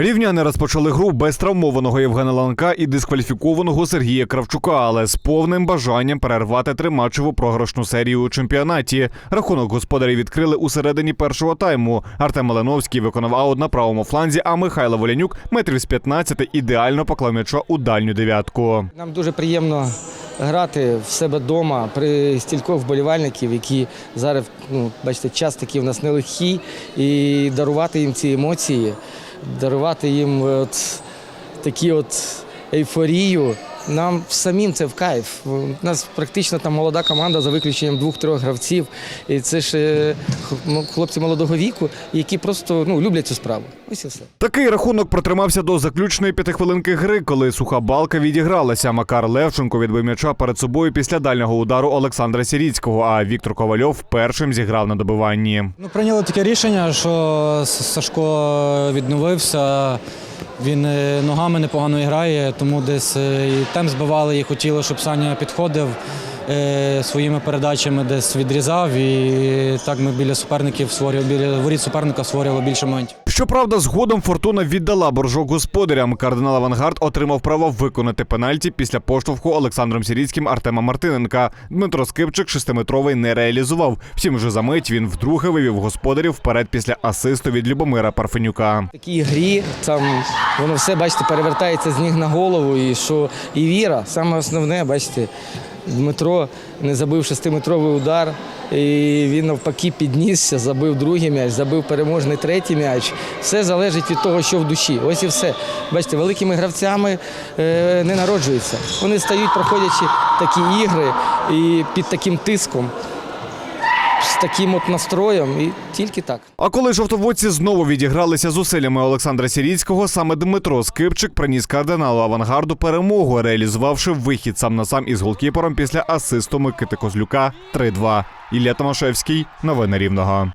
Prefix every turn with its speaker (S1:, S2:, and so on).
S1: Рівняни розпочали гру без травмованого Євгена Ланка і дискваліфікованого Сергія Кравчука, але з повним бажанням перервати триматчеву програшну серію у чемпіонаті. Рахунок господарі відкрили у середині першого тайму. Артем Малиновський виконав аут на правому фланзі, а Михайло Волянюк метрів з 15 ідеально поклав м'яча у дальню дев'ятку.
S2: Нам дуже приємно грати в себе вдома при стількох вболівальників, які зараз, ну, бачите, час такий у нас нелегкий, і дарувати їм ці емоції, дарувати їм от такі от ейфорію. Нам самим це в кайф. У нас практично там молода команда за виключенням двох-трьох гравців. І це ж е, хлопці молодого віку, які просто ну, люблять цю справу. Ось і все.
S1: Такий рахунок протримався до заключної п'ятихвилинки гри, коли суха балка відігралася. Макар Левченко відбив м'яча перед собою після дальнього удару Олександра Сіріцького, а Віктор Ковальов першим зіграв на добиванні.
S3: Ну, прийняли таке рішення, що Сашко відновився. Він е, ногами непогано грає, тому десь е, і темп збивали і хотіло, щоб Саня підходив своїми передачами, десь відрізав. І так ми біля суперників створювали, біля воріт суперника створювали більше моментів.
S1: Щоправда, згодом фортуна віддала боржок господарям. Кардинал Авангард отримав право виконати пенальті після поштовху Олександром Сіріцьким Артема Мартиненка. Дмитро Скипчик шестиметровий не реалізував. Втім, вже за мить він вдруге вивів господарів вперед після асисту від Любомира Парфенюка.
S2: В такій грі там воно все, бачите, перевертається з ніг на голову. І що і віра, саме основне, бачите, Дмитро не забив шестиметровий удар, і він навпаки піднісся, забив другий м'яч, забив переможний третій м'яч. Все залежить від того, що в душі. Ось і все. Бачите, великими гравцями е, не народжуються. Вони стають, проходячи такі ігри і під таким тиском, таким от настроєм, і тільки так.
S1: А коли жовтоводці знову відігралися зусиллями Олександра Сіріцького, саме Дмитро Скипчик приніс кардиналу авангарду перемогу, реалізувавши вихід сам на сам із голкіпером після асисту Микити Козлюка 3-2. Ілля Томашевський, новини Рівного.